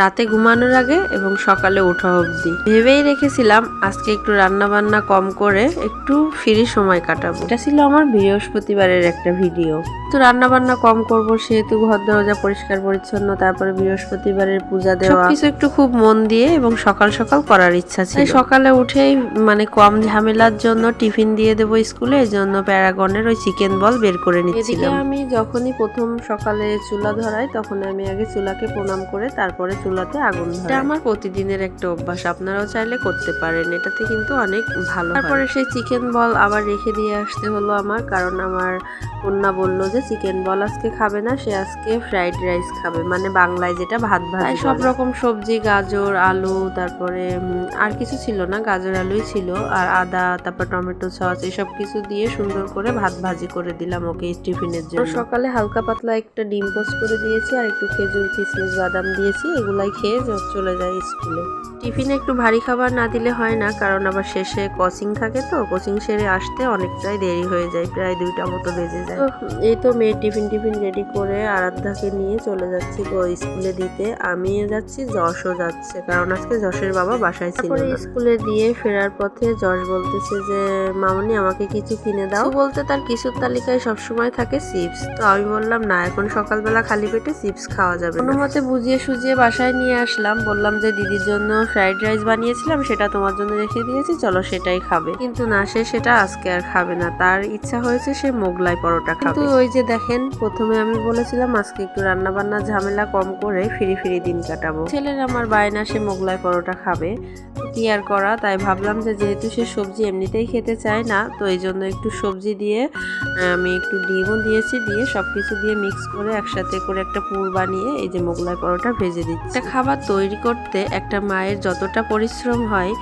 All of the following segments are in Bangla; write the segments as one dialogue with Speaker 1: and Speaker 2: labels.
Speaker 1: রাতে ঘুমানোর আগে এবং সকালে ওঠা অবধি। ভেবেই রেখেছিলাম আজকে একটু রান্না বান্না কম করে একটু ফ্রি সময় কাটাবো। এটা ছিল আমার বৃহস্পতিবারের একটা ভিডিও। তো রান্না বান্না কম করব সেহেতু ঘর দরজা পরিষ্কার পরিচ্ছন্ন তারপরে বৃহস্পতিবারের পূজা দেওয়া। কিছু একটু খুব মন দিয়ে এবং সকাল সকাল করার ইচ্ছা ছিল। সকালে উঠেই মানে কম ঝামেলার জন্য টিফিন দিয়ে দেবো স্কুলে এই জন্য প্যারাগনের ওই চিকেন বল বের করে নিচ্ছিলাম। আমি যখনই প্রথম সকালে চুলা ধরাই তখন আমি আগে চুলাকে প্রণাম করে তারপরে চুলাতে আগুন এটা আমার প্রতিদিনের একটা অভ্যাস আপনারাও চাইলে করতে পারেন এটাতে কিন্তু অনেক ভালো তারপরে সেই চিকেন বল আবার রেখে দিয়ে আসতে হলো আমার কারণ আমার কন্যা বলল যে চিকেন বল আজকে খাবে না সে আজকে ফ্রাইড রাইস খাবে। মানে বাংলায় যেটা ভাত ভাত সব রকম সবজি গাজর আলু তারপরে আর কিছু ছিল না গাজর আলুই ছিল। আর আদা তারপর টমেটো সস এসব কিছু দিয়ে সুন্দর করে ভাত ভাজি করে দিলাম ওকে টিফিনের জন্য। সকালে হালকা পাতলা একটা ডিম পোস্ট করে দিয়েছি আর একটু খেজুর কিশমিশ বাদাম দিয়েছি এগুলাই খেয়ে চলে যায় স্কুলে। টিফিনে একটু ভারী খাবার না দিলে হয় না কারণ আবার শেষে কোচিং থাকে তো কোচিং সেরে আসতে অনেকটাই দেরি হয়ে যায় প্রায় দুইটা মতো বেজে যায়। তো এই তো মেয়ের টিফিন টিফিন রেডি করে আরাধ্যাকে নিয়ে চলে যাচ্ছি তো স্কুলে দিতে। আমিও যাচ্ছি যশও যাচ্ছে কারণ আজকে যশের বাবা বাসায় ছিল স্কুলে দিয়ে ফেরার পথে যশ বলতেছে যে মামনি আমাকে কিছু কিনে দাও। বলতে তার কিছুর তালিকায় সবসময় থাকে চিপস। তো আমি বললাম না এখন সকালবেলা খালি পেটে চিপস খাওয়া যাবে কোনো মতে বুঝিয়ে সুজিয়ে বাসায় নিয়ে আসলাম। বললাম যে দিদির জন্য ফ্রাইড রাইস বানিয়েছিলাম সেটা তোমার জন্য রেখে দিয়েছি চলো সেটাই খাবে। কিন্তু না সে সেটা আজকে আর খাবে না। তার ইচ্ছা হয়েছে সে মোগলাই পরোটা খাবে। কিন্তু ওই যে দেখেন প্রথমে আমি বলেছিলাম আজকে একটু রান্না বান্না ঝামেলা কম করে ফিরি ফিরি দিন কাটাবো। ছেলের আমার বায়না সে মোগলাই পরোটা খাবে। কি আর করা তাই ভাবলাম যে যেহেতু সে সবজি এমনিতেই খেতে চায় না তো এই জন্য একটু সবজি দিয়ে আমি একটু ডিমও দিয়েছি দিয়ে সব কিছু দিয়ে মিক্স করে একসাথে করে একটা পুর বানিয়ে এই যে মোগলাই পরোটা ভেজে দিচ্ছি। একটা খাবার তৈরি করতে একটা মায়ের যতটা পরিশ্রম হয়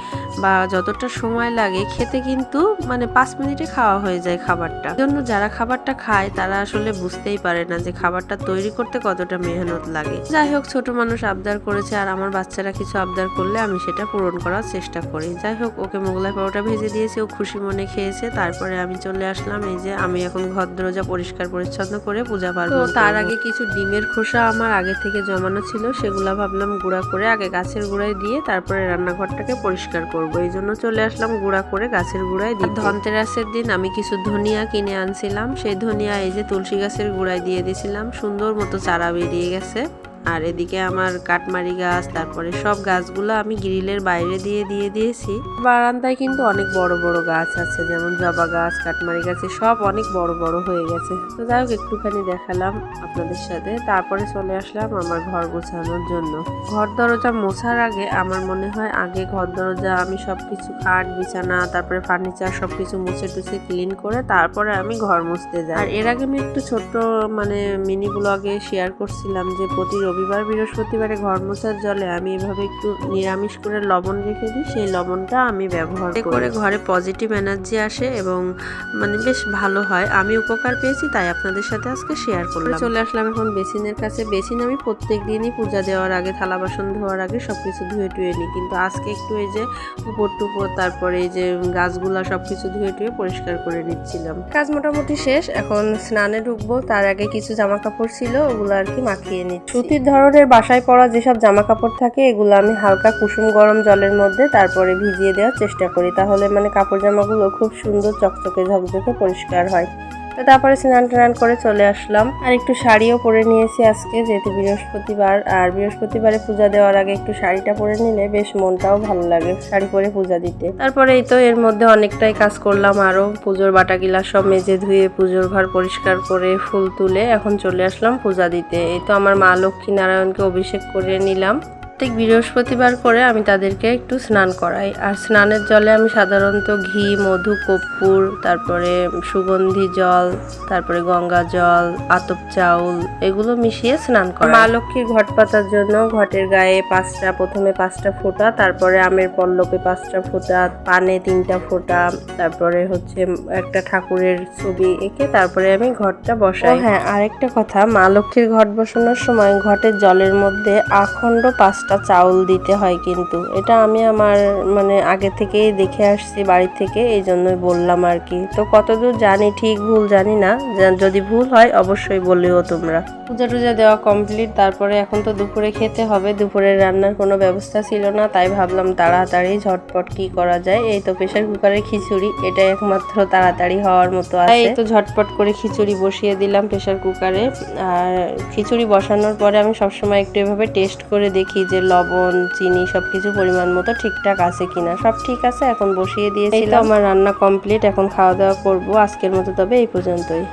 Speaker 1: বা যতটা সময় লাগে খেতে কিন্তু মানে পাঁচ মিনিটে খাওয়া হয়ে যায় খাবারটা। জন্য যারা খাবারটা খায় তারা আসলে বুঝতেই পারে না যে খাবারটা তৈরি করতে কতটা মেহনত লাগে। যাই হোক ছোট মানুষ আবদার করেছে আর আমার বাচ্চারা কিছু আবদার করলে আমি সেটা পূরণ করার চেষ্টা করি। যাই হোক ওকে মোগলাই পরোটা ভেজে দিয়েছি ও খুশি মনে খেয়েছে। তারপরে আমি চলে আসলাম এই যে আমি এখন ঘর দরজা পরিষ্কার পরিচ্ছন্ন করে পূজা পারব তো তার আগে কিছু ডিমের খোসা আমার আগে থেকে জমানো ছিল সেগুলা ভাবলাম গুঁড়া করে আগে গাছের গুঁড়ায় দিয়ে তারপরে রান্নাঘরটাকে পরিষ্কার করব। এই জন্য চলে আসলাম গুঁড়া করে গাছের গুঁড়ায় দিয়ে ধনতেরাসের দিন আমি কিছু ধনিয়া কিনে আনছিলাম। সেই ধনিয়া এই যে তুলসী গাছের গুঁড়ায় দিয়ে দিয়েছিলাম সুন্দর মতো চারা বেরিয়ে গেছে। আর এদিকে আমার কাটমারি গাছ, তারপরে সব গাছগুলো আমি গ্রিলের বাইরে দিয়ে দিয়ে দিয়েছি। বারান্দায় কিন্তু অনেক বড় বড় গাছ আছে, যেমন জবা গাছ, কাটমারি গাছে সব অনেক বড় বড় হয়ে গেছে। তো যাই হোক, একটুখানি দেখালাম আপনাদের সাথে। তারপরে চলে আসলাম আমার ঘর গোছানোর জন্য। ঘর দরজা মোছার আগে আমার মনে হয় আগে ঘর দরজা আমি সব কিছু খাট, বিছানা, তারপরে ফার্নিচার সব কিছু মুছে টুছে ক্লিন করে তারপরে আমি ঘর মুছতে যাই। আর এর আগে আমি একটু ছোট্ট মানে মিনি ব্লগে শেয়ার করছিলাম যে প্রতি রবিবার বৃহস্পতিবারে ঘর মোছার জলে আমি এভাবে একটু নিরামিষ করে লবণ রেখে দিই সেই লবণটা আমি ব্যবহার করে। ঘরে পজিটিভ এনার্জি আসে এবং মানে বেশ ভালো হয়। আমি উপকার পেয়েছি তাই আপনাদের সাথে আজকে শেয়ার করলাম। চলে আসলাম এখন বেসিনের কাছে। বেসিন আমি প্রত্যেক দিনই পূজা দেওয়ার আগে থালা বাসন ধোয়ার আগে সব কিছু ধুয়ে টুয়ে নিই। কিন্তু আজকে একটু এই যে উপর টুপর তারপরে এই যে গাছগুলা সবকিছু ধুয়ে টুয়ে পরিষ্কার করে নিচ্ছিলাম। কাজ মোটামুটি শেষ। এখন স্নানে ঢুকবো। তার আগে কিছু জামা কাপড় ছিল ওগুলো আর কি মাখিয়ে নিচ্ছি। সুতির ধরনের বাসায় পরা যেসব জামা কাপড় থাকে, এগুলো আমি হালকা কুসুম গরম জলের মধ্যে তারপরে ভিজিয়ে দেওয়ার চেষ্টা করি। তাহলে মানে কাপড় জামাগুলো খুব সুন্দর চকচকে ঝকঝকে পরিষ্কার হয়। তো তারপরে স্নান টান করে চলে আসলাম। আর একটু শাড়িও পরে নিয়েছি আজকে, যেহেতু বৃহস্পতিবার। আর বৃহস্পতিবারে পূজা দেওয়ার আগে একটু শাড়িটা পরে নিলে বেশ মনটাও ভালো লাগে শাড়ি পরে পূজা দিতে। তারপরে এই তো এর মধ্যে অনেকটাই কাজ করলাম আরও পুজোর বাটা গিলাস সব মেজে ধুয়ে পুজোর ঘর পরিষ্কার করে ফুল তুলে এখন চলে আসলাম পূজা দিতে। এই তো আমার মা লক্ষ্মী নারায়ণকে অভিষেক করে নিলাম। প্রত্যেক বৃহস্পতিবার করে আমি তাদেরকে একটু স্নান করাই। আর স্নানের জলে আমি সাধারণত ঘি মধু কর্পূর তারপরে সুগন্ধি জল তারপরে গঙ্গা জল আতপ চাউল এগুলো মিশিয়ে স্নান করা মা লক্ষ্মীর ঘট পাতার জন্য ঘটের গায়ে পাঁচটা প্রথমে পাঁচটা ফোঁটা তারপরে আমের পল্লবে পাঁচটা ফোঁটা পানে তিনটা ফোঁটা তারপরে হচ্ছে একটা ঠাকুরের ছবি এঁকে তারপরে আমি ঘরটা বসাই। হ্যাঁ আরেকটা কথা মা লক্ষ্মীর ঘট বসানোর সময় ঘটের জলের মধ্যে আখণ্ড পাঁচটা চাউল দিতে হয় কিন্তু। এটা আমি আমার মানে আগে থেকেই দেখে আসছি বাড়ি থেকে এই জন্যই বললাম আর কি। তো কতদূর জানি ঠিক ভুল জানি না যদি ভুল হয় অবশ্যই বলিও তোমরা। পূজা টুজা দেওয়া কমপ্লিট তারপরে এখন তো দুপুরে খেতে হবে দুপুরের রান্নার কোনো ব্যবস্থা ছিল না তাই ভাবলাম তাড়াতাড়ি ঝটপট কি করা যায়। এই তো প্রেশার কুকারের খিচুড়ি এটাই একমাত্র তাড়াতাড়ি হওয়ার মতো আছে। এই তো ঝটপট করে খিচুড়ি বসিয়ে দিলাম প্রেশার কুকারে আর খিচুড়ি বসানোর পরে আমি সবসময় একটু এভাবে টেস্ট করে দেখি যে লবণ চিনি সবকিছু পরিমাণ মতো ঠিকঠাক আছে কিনা। সব ঠিক আছে এখন বসিয়ে দিয়েছিলাম। আমার রান্না কমপ্লিট এখন খাওয়া দাওয়া করব। আজকের মতো তবে এই পর্যন্তই।